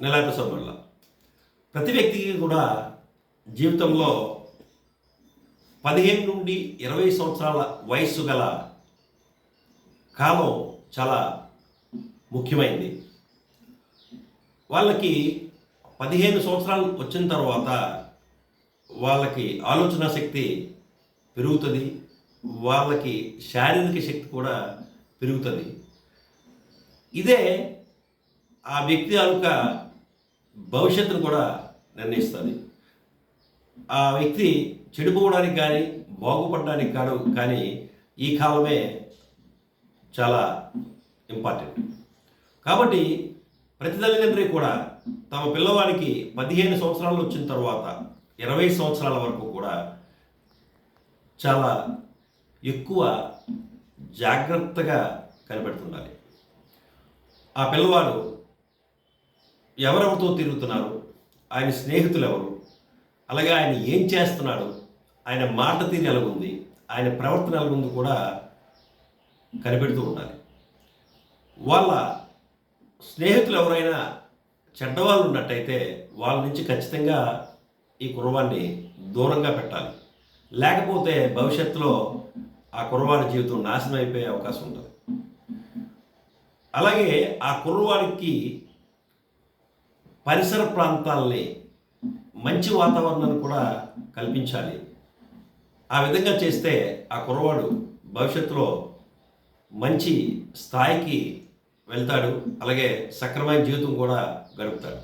నెల ఎపిసోడ్ వల్ల. ప్రతి వ్యక్తికి కూడా జీవితంలో పదిహేను నుండి ఇరవై సంవత్సరాల వయస్సు గల కాలం చాలా ముఖ్యమైంది. వాళ్ళకి పదిహేను సంవత్సరాలు వచ్చిన తర్వాత వాళ్ళకి ఆలోచన శక్తి పెరుగుతుంది. వాళ్ళకి శారీరక శక్తి కూడా పెరుగుతుంది. ఇదే ఆ వ్యక్తి యొక్క భవిష్యత్తును కూడా నిర్ణయిస్తుంది. ఆ వ్యక్తి చెడిపోవడానికి కానీ బాగుపడడానికి కాదు కానీ ఈ కాలమే చాలా ఇంపార్టెంట్. కాబట్టి ప్రతి తల్లిదండ్రి కూడా తమ పిల్లవాడికి పదిహేను సంవత్సరాలు వచ్చిన తర్వాత ఇరవై సంవత్సరాల వరకు కూడా చాలా ఎక్కువ జాగ్రత్తగా కనిపెడుతుండాలి ఆ పిల్లవాడు ఎవరెవరితో తిరుగుతున్నారు? ఆయన స్నేహితులు ఎవరు? అలాగే ఆయన ఏం చేస్తున్నాడు? ఆయన మాట తీరు ఎలా ఉంది ఆయన ప్రవర్తన ఎలాగుంది కూడా కనిపెడుతూ ఉండాలి. వాళ్ళ స్నేహితులు ఎవరైనా చెడ్డవాళ్ళు ఉన్నట్టయితే వాళ్ళ నుంచి ఖచ్చితంగా ఈ కుర్రవాన్ని దూరంగా పెట్టాలి. లేకపోతే భవిష్యత్తులో ఆ కుర్రవాడి జీవితం నాశనం అయిపోయే అవకాశం ఉంటుంది. అలాగే ఆ కుర్రవాడికి పరిసర ప్రాంతాలని మంచి వాతావరణాన్ని కూడా కల్పించాలి. ఆ విధంగా చేస్తే ఆ కుర్రవాడు భవిష్యత్తులో మంచి స్థాయికి వెళ్తాడు. అలాగే సక్రమైన జీవితం కూడా గడుపుతాడు.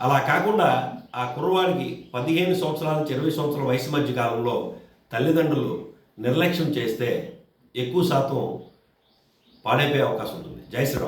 అలా కాకుండా ఆ కుర్రవాడికి పదిహేను సంవత్సరాల నుంచి ఇరవై సంవత్సరాల వయసు మధ్య కాలంలో తల్లిదండ్రులు నిర్లక్ష్యం చేస్తే ఎక్కువ శాతం పాడైపోయే అవకాశం ఉంటుంది. జై శ్రీరామ్.